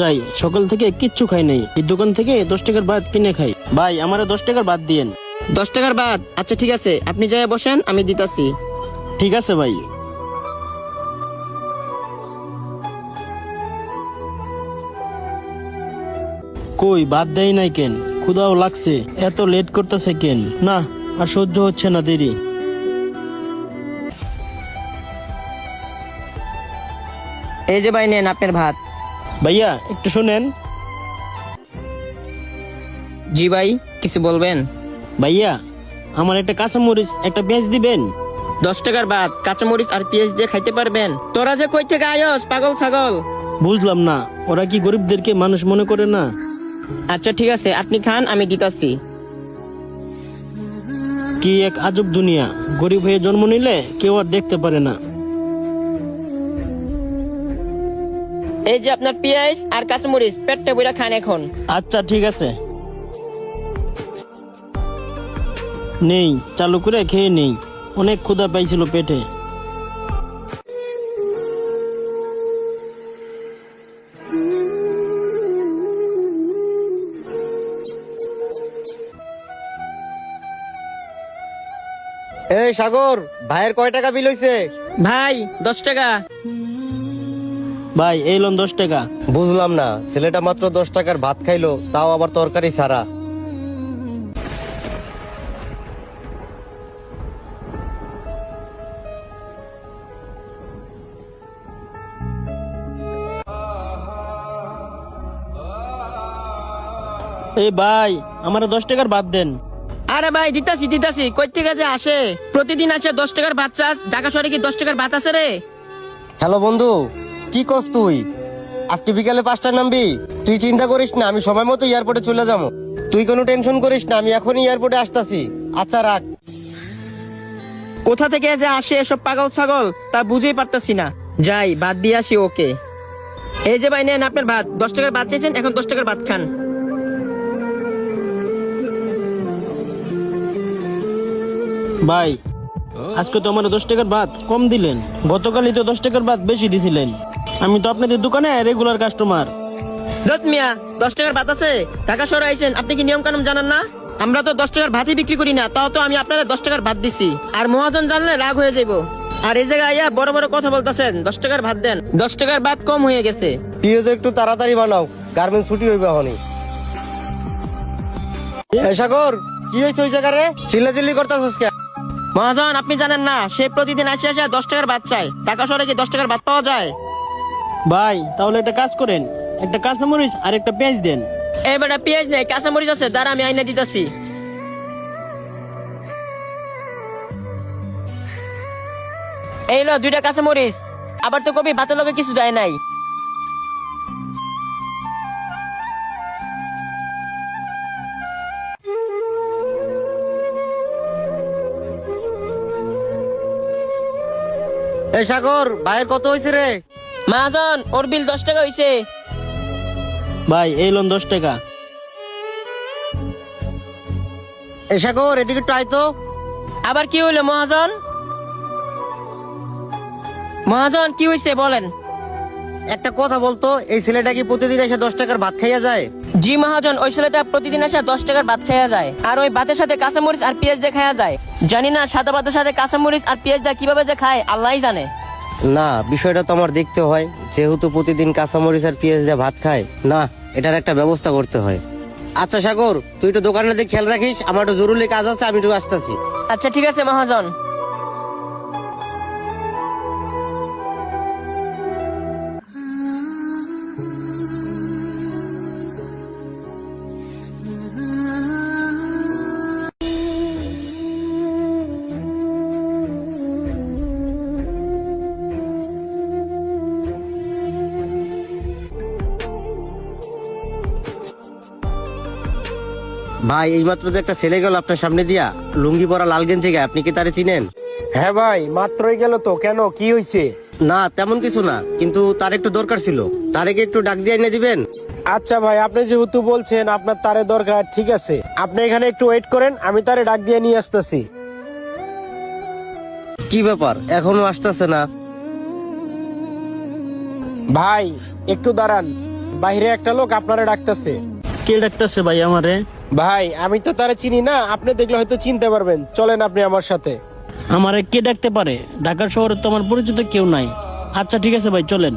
যাই সকাল থেকে কিচ্ছু খাই নাই। এই দোকান থেকে দশ টাকার ভাত কিনে খাই। ভাই আমার দশ টাকার ভাত দিয়েন। দশ টাকার বাদ আচ্ছা ঠিক আছে। আপনি যাই বসেন আমি দিতাছি। ঠিক আছে ভাই। কই বাদ দেয় নাই কেন? ক্ষুদাও লাগছে। এত লেট করতেছে কেন? না আর সহ্য হচ্ছে না দেরি। এই যে ভাই নেন আপনার ভাত। ভাইয়া একটু শোনেন। জি ভাই কিছু বলবেন? ভাইয়া আমার একটা কাঁচামরিচ একটা পেঁয়াজ দিবেন? দশ টাকার ভাত কাঁচামরিচ আর পেঁয়াজ দিয়ে খাইতে পারবেন। তোরা যে কই থেকে আয়স পাগল ছাগল? বুঝলাম না ওরা কি গরিবদেরকে মানুষ মনে করে না? আচ্ছা ঠিক আছে আপনি খান আমি দিতাছি। কি এক আজব দুনিয়া গরিব হয়ে জন্ম নিলে কেউ আর দেখতে পারে না। এই যে আপনার পেঁয়াজ আর কাঁচামরিচ পেটটা বইরা খান এখন। আচ্ছা ঠিক আছে। নেই চালু করে খেয়ে নেই। অনেক ক্ষুধা পাইছিল পেটে। এই সাগর ভাইয়ের কয় টাকা বিল হইছে? ভাই দশ টাকা। ভাই এই লোন দশ টাকা। বুঝলাম না ছেলেটা মাত্র দশ টাকার ভাত খাইলো তাও আবার তরকারি ছাড়া। এই ভাই আমার দশ টাকার বাদ দেন। আরে ভাই দিতাছি দিতাছি কই থেকে যে আসে? প্রতিদিন আছে দশ টাকার ভাত চাষ ঢাকা শহরে কি দশ টাকার ভাত আছে রে? হ্যালো বন্ধু কি কস তুই? আজকে বিকালে পাঁচটায় নামবি? তুই চিন্তা করিস না আমি সময় মতো এয়ারপোর্টে চলে যাব। তুই কোনো টেনশন করিস না আমি এখনই এয়ারপোর্টে আসতাছি। আচ্ছা রাখ। কোথা থেকে যে আসে এসব পাগল ছাগল তা বুঝেই পারতাছি না। যাই ভাত দিয়ে আসি ওকে। এই যে ভাই নেন আপনার ভাত। দশ টাকার ভাত চেয়েছেন এখন দশ টাকার ভাত খান। ভাই আজকে তো আমার দশ টাকার ভাত কম দিলেন। গতকালই তো দশ টাকার ভাত বেশি দিছিলেন। আমি তো আপনাদের দোকানে রেগুলার কাস্টমার দত মিয়া দশ টাকার ভাত আছে। ঢাকা শহরে আইছেন আপনি কি নিয়ম কানুন জানান না? আমরা তো দশ টাকার ভাতই বিক্রি করি না তাও তো আমি আপনারা দশ টাকার ভাত দিছি। আর মহাজন জানলে রাগ হয়ে যাইব। আর এই জায়গায় আইয়া বড় বড় কথা বলতেছেন দশ টাকার ভাত দেন। দশ টাকার ভাত কম হয়ে গেছে। একটু তাড়াতাড়ি বানাও গার্মেন্ট ছুটি হইবে এই সাগর কি হয়েছে ওই জায়গারে? চিল্লা চিল্লি করতেছিস কে? মহাজন আপনি জানেন না সে প্রতিদিন আসে আসে দশ টাকার ভাত চায়। ঢাকা শহরে কি দশ টাকার ভাত পাওয়া যায়? ভাই তাহলে একটা কাজ করেন। একটা কাঁচামরিচ আর একটা পেঁয়াজ দেন। এই বেটা পেঁয়াজ নেই কাঁচা মরিচ আছে দাঁড়া আমি আইনা দিতেছি। এই লো দুইটা কাঁচা মরিচ আবার তো কবি ভাতের লগে কিছু দেয় নাই। এই সাগর ভাইয়ের কত হয়েছে রে? মহাজন ওর বিল দশ টাকা হইছে। ভাই এই লোন দশ টাকা। এই সাগর এদিকে একটু আয় তো। আবার কি হইল মহাজন? মহাজন কি হইছে বলেন। একটা কথা বলতো এই ছেলেটা কি প্রতিদিন এসে দশ টাকার ভাত খাইয়া যায়? জি মহাজন ওই ছেলেটা প্রতিদিন এসে দশ টাকার ভাত খাওয়া যায়। আর ওই ভাতের সাথে কাঁচামরিচ আর পেঁয়াজ দিয়ে খাওয়া যায়। জানি না সাদা ভাতের সাথে কাঁচামরিচ আর পেঁয়াজ দিয়ে কীভাবে যে খায় আল্লাহই জানে। না, বিষয়টা তো আমার দেখতে হয়। যেহেতু প্রতিদিন কাঁচামরিচ আর পেঁয়াজ দিয়ে ভাত খায়, না, এটার একটা ব্যবস্থা করতে হয়। আচ্ছা সাগর, তুই তো দোকানে দিয়ে খেয়াল রাখিস, আমার একটু জরুরি কাজ আছে, আমি একটু আসতেছি। আচ্ছা ঠিক আছে, মহাজন। ভাই এইমাত্র তো একটা ছেলে গেল আপনার সামনে দিয়া লুঙ্গি পরা লাল গেঞ্জি গায়ে আপনি কি তারে চিনেন? হ্যাঁ ভাই মাত্রই গেল তো কেন কি হয়েছে না তেমন কিছু না কিন্তু তার একটু দরকার ছিল। তারে কি একটু ডাক দিয়ে এনে দিবেন? আচ্ছা ভাই আপনি যেহেতু বলছেন আপনার তারে দরকার ঠিক আছে। আপনি এখানে একটু ওয়েট করেন আমি তারে ডাক দিয়ে নিয়ে আসতেছি। কি ব্যাপার? এখনও আসতেছে না। ভাই একটু দাঁড়ান। বাইরে একটা লোক আপনারা ডাকতেছে। কে ডাকতেছে ভাই আমারে? ভাই আমি তো তারা চিনি না। আপনি দেখলে হয়তো চিনতে পারবেন। চলেন আপনি আমার সাথে। আমারে কে ডাকতে পারে? ঢাকার শহরে তো আমার পরিচিত কেউ নাই। আচ্ছা ঠিক আছে ভাই চলেন।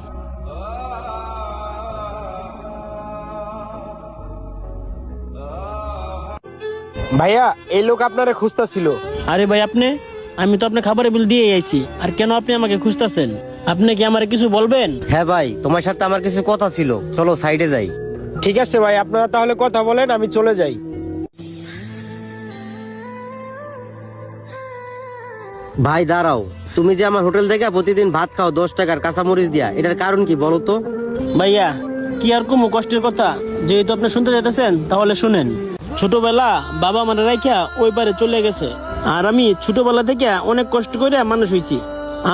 ভাইয়া এই লোক আপনারা খুঁজতেছিল। আরে ভাই আপনি? আমি তো আপনার খাবারের বিল দিয়ে আইছি। আর কেন আপনি আমাকে খুঁজতেছেন? আপনি কি আমার কিছু বলবেন? হ্যাঁ ভাই তোমার সাথে আমার কিছু কথা ছিল। চলো সাইডে যাই। ঠিক আছে ভাই আপনারা তাহলে কথা বলেন আমি চলে যাই। ভাই দাঁড়াও। তুমি যে আমার হোটেল থেকে প্রতিদিন ভাত খাও দশ টাকার কাঁচামরিচ দিয়া এটার কারণ কি বলো তো? ভাইয়া কি আর কমু কষ্টের কথা? যেহেতু আপনি শুনতে চাইতেছেন তাহলে শুনেন। ছোটবেলা বাবা মানে রাইখা ওই পারে চলে গেছে। আর আমি ছোটবেলা থেকে অনেক কষ্ট করে মানুষ হয়েছি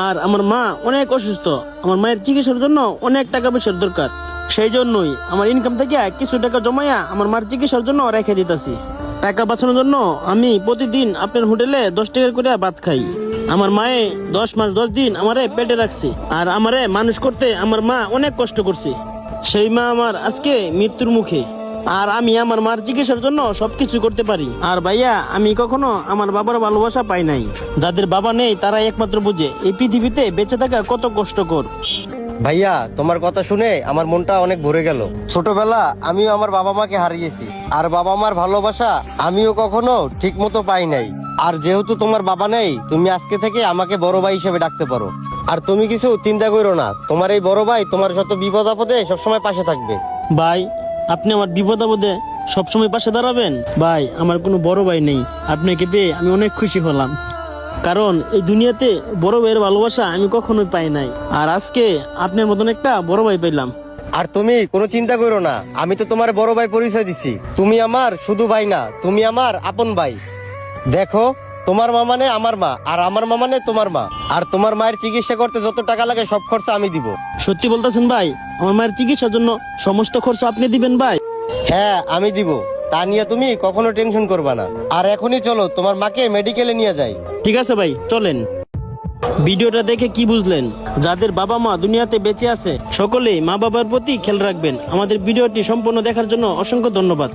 আর আমার মা অনেক অসুস্থ। আমার মায়ের চিকিৎসার জন্য অনেক টাকা পয়সার দরকার। সেই জন্যই আমার ইনকাম থেকে কিছু টাকা জমাইয়া আমার মার চিকিৎসার জন্য রেখে দিতেছি। টাকা বাঁচানোর জন্য আমি প্রতিদিন আপনার হোটেলে দশ টাকা করে ভাত খাই। আমার মায়ে দশ মাস দশ দিন আমারে পেটে রাখছে আর আমারে মানুষ করতে আমার মা অনেক কষ্ট করছে। সেই মা আমার আজকে মৃত্যুর মুখে। আর আমি আমার মার চিকিৎসার জন্য সবকিছু করতে পারি। আর ভাইয়া, আমি কখনো আমার বাবার ভালোবাসা পাই নাই। যাদের বাবা নেই তারা একমাত্র বুঝে এই পৃথিবীতে বেঁচে থাকা কত কষ্টকর। ভাইয়া, তোমার কথা শুনে আমার মনটা অনেক ভরে গেল। ছোটবেলা আমিও আমার বাবা মাকে হারিয়েছি, আর বাবা মার ভালোবাসা আমিও কখনো ঠিক মতো পাই নাই। আর যেহেতু তোমার বাবা নেই, তুমি আজকে থেকে আমাকে বড় ভাই হিসেবে ডাকতে পারো। আর তুমি কিছু চিন্তা করো না, তোমার এই বড় ভাই তোমার শত বিপদ আপদে সবসময় পাশে থাকবে। ভাই, আপনি আমার বিপদ আপদে সবসময় পাশে দাঁড়াবেন? ভাই, আমার কোনো বড় ভাই নেই। আপনাকে পেয়ে আমি অনেক খুশি হলাম। কারণ এই দুনিয়াতে বড় ভাইয়ের ভালোবাসা আমি কখনোই পাই নাই। আর আজকে আপনার মতন একটা বড় ভাই পেলাম আর তুমি কোনো চিন্তা করো না আমি তো তোমার বড় ভাই পরিচয় দিছি। তুমি আমার শুধু ভাই না তুমি আমার আপন ভাই। দেখো তোমার মা মানে আমার মা আর আমার মা মানে তোমার মা। আর তোমার মায়ের চিকিৎসা করতে যত টাকা লাগে সব খরচা আমি দিব। সত্যি বলতেছেন ভাই আমার মায়ের চিকিৎসার জন্য সমস্ত খরচ আপনি দিবেন ভাই? হ্যাঁ আমি দিব। তা নিয়ে তুমি কখনো টেনশন করবা না। আর এখনই চলো, তোমার মাকে মেডিকেলে নিয়ে যাই। ঠিক আছে ভাই, চলেন। ভিডিওটা দেখে কি বুঝলেন? যাদের বাবা মা দুনিয়াতে বেঁচে আছে, সকলেই মা বাবার প্রতি খেয়াল রাখবেন। আমাদের ভিডিওটি সম্পূর্ণ দেখার জন্য অসংখ্য ধন্যবাদ।